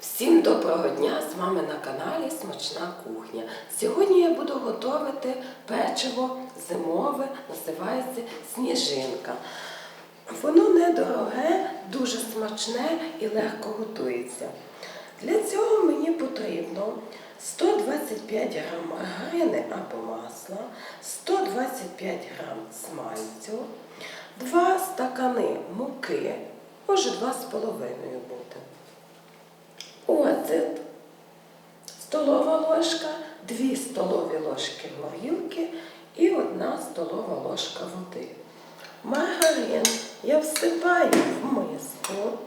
Всім доброго дня! З вами на каналі Смачна кухня. Сьогодні я буду готувати печиво зимове, називається сніжинка. Воно недороге, дуже смачне і легко готується. Для цього мені потрібно 125 г маргарини або масла, 125 г смальцю, 2 стакани муки, може 2,5 бути. Оцет, столова ложка, 2 столові ложки горілки і 1 столова ложка води. Маргарин я всипаю в миску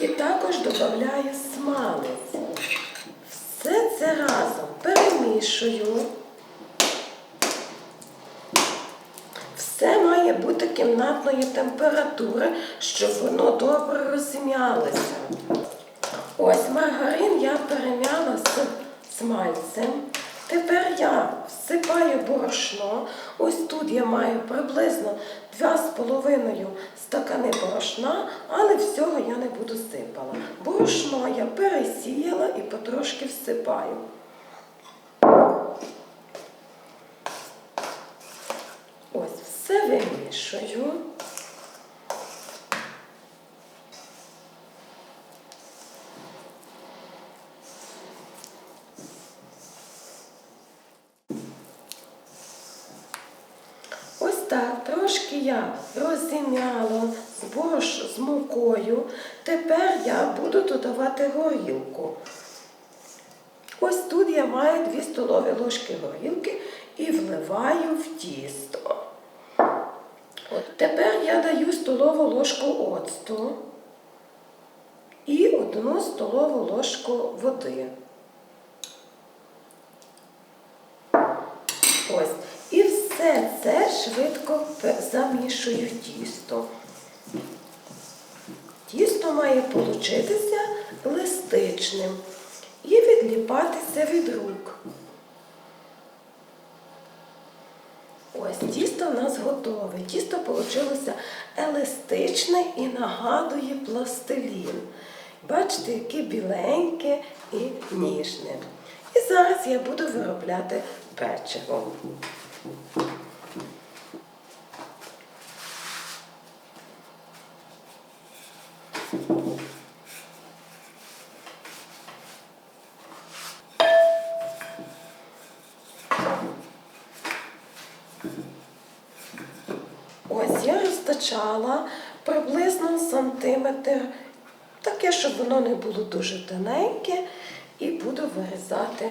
і також додаю смалець. Все це разом перемішую. Все кімнатної температури, щоб воно добре розім'ялося. Ось маргарин я перем'яла з смальцем. Тепер я всипаю борошно. Ось тут я маю приблизно 2,5 стакани борошна, але всього я не буду сипала. Борошно я пересіяла і потрошки всипаю. Ось все вимішую. Ось так, трошки я розім'яла з з мукою. Тепер я буду додавати горілку. Ось тут я маю 2 столові ложки горілки і вливаю в тісто. От тепер я даю столову ложку оцту і одну столову ложку води. Ось. І все це швидко замішую тісто. Тісто має получитися листичним і відліпатися від рук. Ось тісто в нас готове. Тісто вийшло еластичне і нагадує пластилін. Бачите, яке біленьке і ніжне. І зараз я буду виробляти печиво. Ось приблизно сантиметр, таке, щоб воно не було дуже тоненьке. І буду вирізати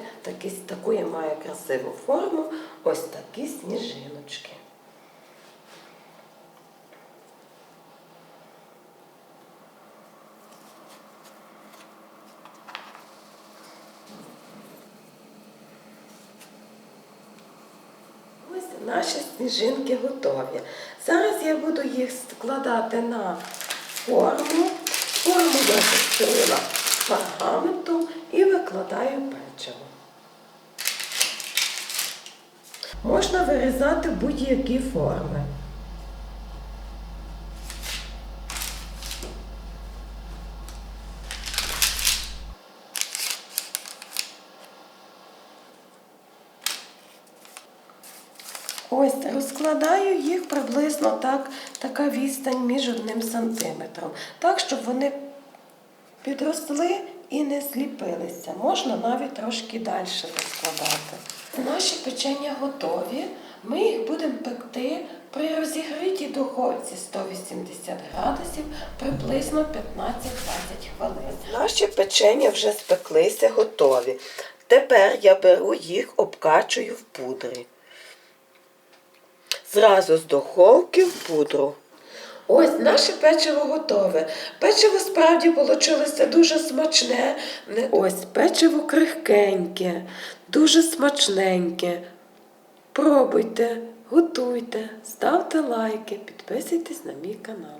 таку я маю красиву форму, ось такі сніжиночки. Ось наші сніжинки готові. Зараз я буду їх складати на форму. Форму я застелила пергаментом і викладаю печиво. Можна вирізати будь-які форми. Ось розкладаю їх приблизно так, така відстань між одним сантиметром. Так, щоб вони підросли і не зліпилися. Можна навіть трошки далі розкладати. Наші печення готові. Ми їх будемо пекти при розігрітій духовці 180 градусів приблизно 15-20 хвилин. Наші печення вже спеклися, готові. Тепер я беру їх, обкачую в пудрі. Зразу з духовки в пудру. Ось наше печиво готове. Печиво справді вийшло дуже смачне. Не- Ось печиво крихкеньке, дуже смачненьке. Пробуйте, готуйте, ставте лайки, підписуйтесь на мій канал.